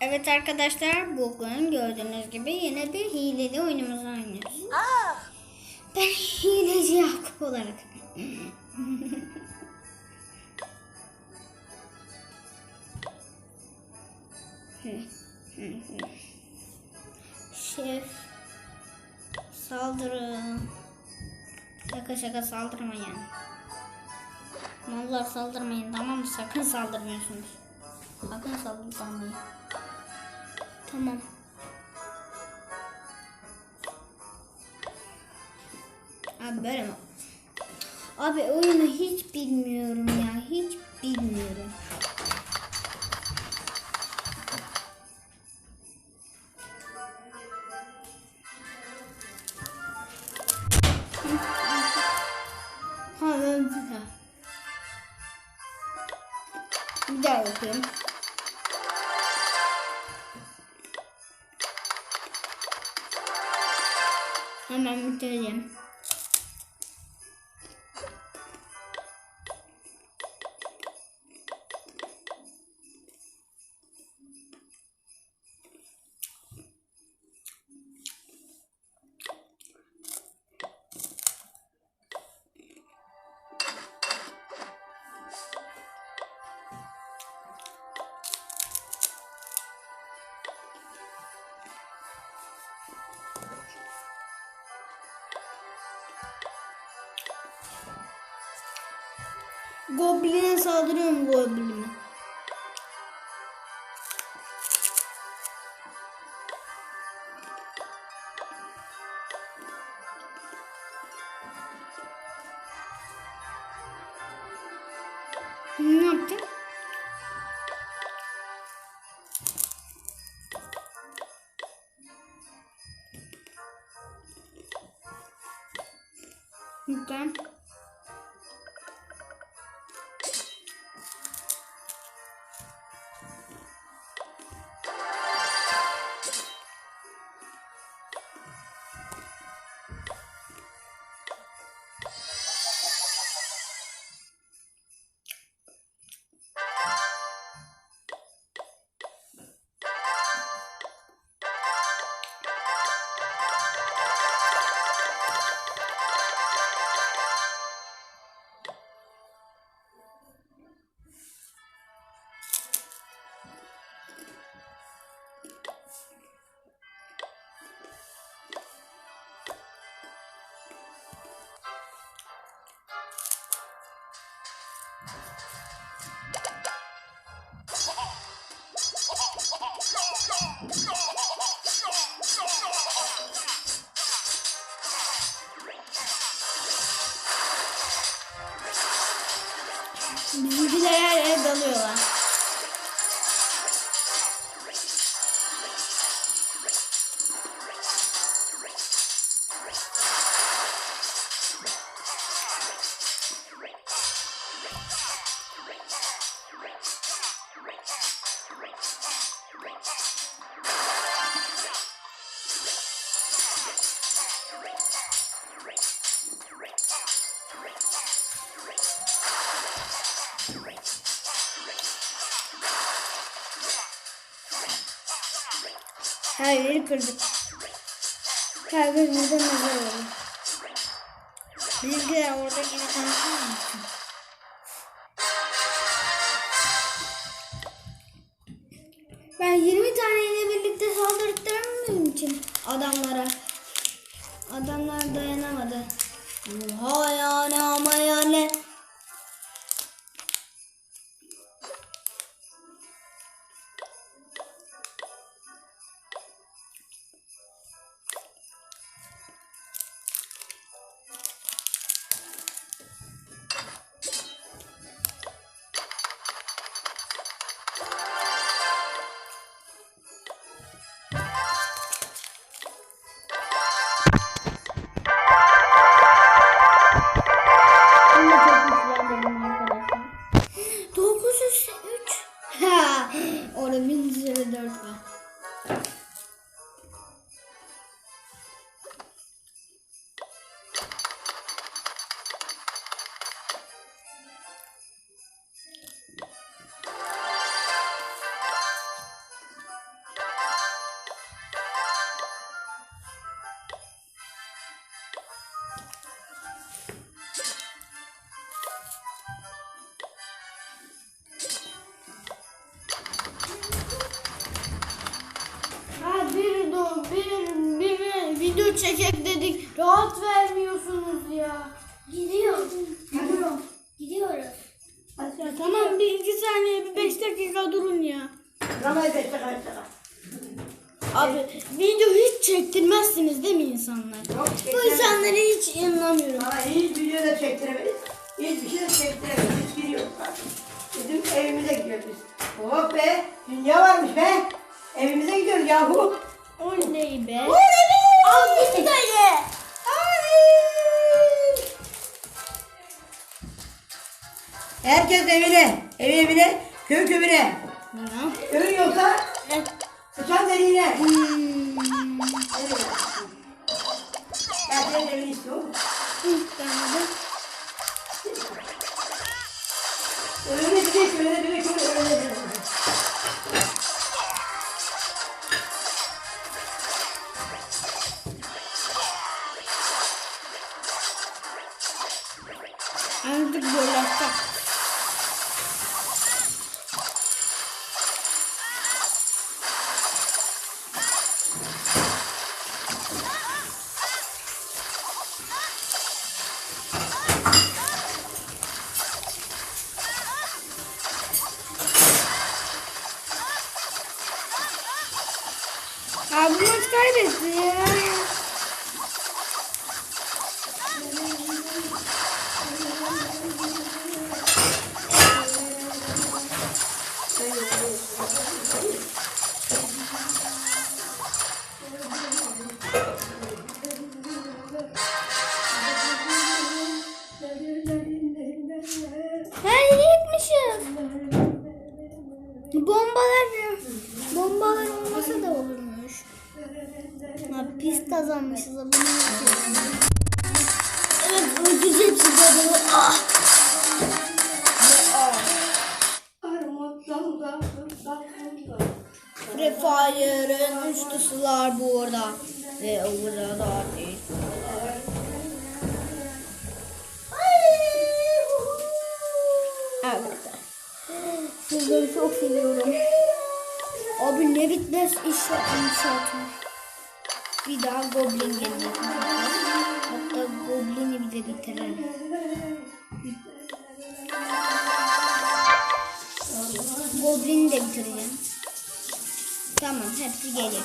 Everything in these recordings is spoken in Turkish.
Evet arkadaşlar bugün gördüğünüz gibi yine bir hileli oyunumuzu oynuyoruz. Ah, Ben hileci Yakup olarak. Şef saldırı. Şaka şaka saldırmayın. Mallar saldırmayın tamam mı? Sakın saldırmıyorsunuz. Sakın saldırmayın. Tamam. Abi böyle mi? Abi oyunu hiç bilmiyorum ya. Hiç bilmiyorum. Anak. Goblin'e saldırıyorum Goblin'e. Ne yaptın? Lütfen. Bizimkiler her yere dalıyorlar. Her yeri kırdık. Herkes burada mezar oldu. Bizimkiler orada yine konuşuyor mu? Ben 20 taneyle birlikte saldırttığım için adamlara. Adamlar dayanamadı. Oha insanlar? Yok, Bu insanlara hiç inanamıyorum. Ama hiç video da çektiremeyiz. Hiçbir şey de çektiremeyiz. Biz gidiyoruz bak. Bizim evimize gidiyoruz biz. Oh be! Dünya varmış be! Evimize gidiyoruz yahu. Oley be. Al bizi dayı. Herkes evine, ev evine, köy köyüne. Ya. Köyün yoksa sıçan deliğine. Hmm. Evet. Ben istiyorum. De. Bir şey, öyle bir şey, öyle bir şey. Artık maç Free Fire'ın üçlüsüler burada. Ve burada da değil. Evet. Sizleri çok seviyorum. Abi ne bitmez inşaat inşaatı. Bir daha Goblin gelecek. Hatta Goblin'i bir de bitirelim. Goblin'i de bitireceğim. Tamam hepsi geliyor.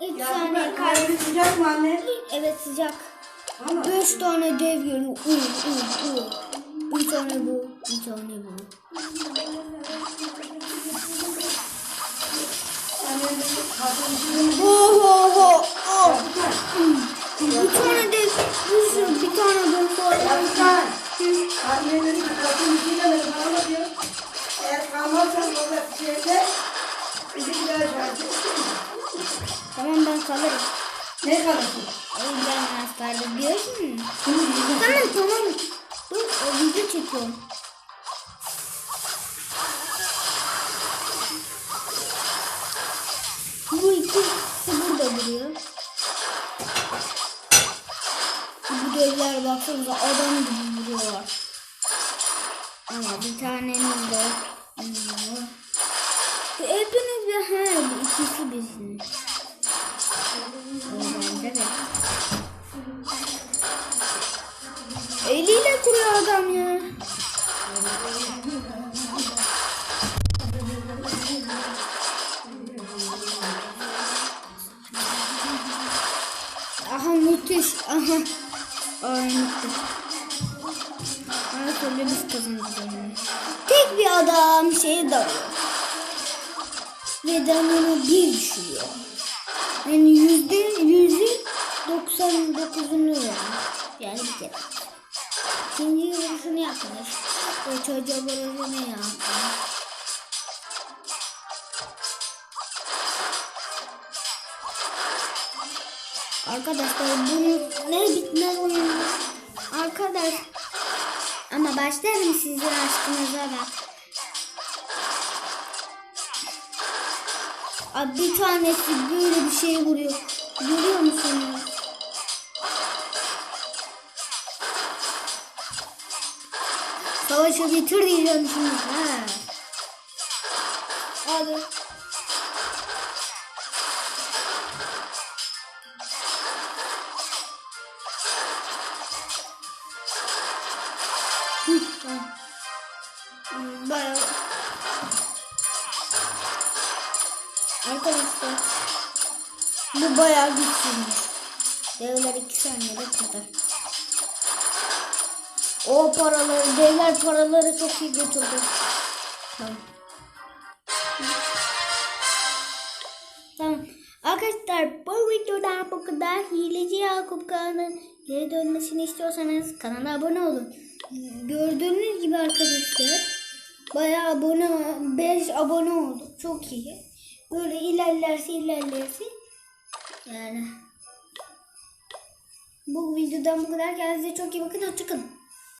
Bu kaydı. kalbi sıcak mı anne? Evet sıcak. Ama Beş tane dev geliyor. U, u, u. Bir tane bu, bir tane bu. annenin kadın Oh, oh, oh, oh. Bir tane bir sürü, bir tane bomba. Yapsan. Annenin bir şey demedi bana diyor. Eğer kalmazsan orada bir şeyde bizi bir daha çağıracak. Tamam ben kalırım. Ne kalırsın? Ay ben diyorsun. Şimdi bizim Tamam tamam. Dur o video çekiyorum. Bu ikisi baksanıza adam gibi vuruyorlar. Ama bir taneniz de Hepiniz de he ikisi bizsiniz. O bende de. Eliyle kuruyor adam ya. Aha müthiş. Aha. Her türlü biz. Tek bir adam şeyi dalıyor. Ve damını bir düşürüyor. Yani yüzde yüzü 99'unu yani. Yani bir kere. İkinci vuruşunu yapmış. O çocuğa vuruşunu yapmış. Arkadaşlar bunu ne bitmez oyun. Arkadaş ama başlarım sizin aşkınıza da. Abi bir tanesi böyle bir şey vuruyor. Görüyor musunuz? Savaşı bitir diyeceğim şimdi. Ha. Hadi. Arkadaşlar. Bu bayağı güçlüymüş. Devler iki saniyede kadar. O paraları, devler paraları çok iyi götürdü. Tamam. Tamam. Arkadaşlar bu videodan bu kadar. Hileci Yakup kanalının geri dönmesini istiyorsanız kanala abone olun. Gördüğünüz gibi arkadaşlar bayağı abone 5 abone oldu. Çok iyi. Böyle ilerlerse ilerlerse yani bu videodan bu kadar. Kendinize çok iyi bakın. Hoşçakalın.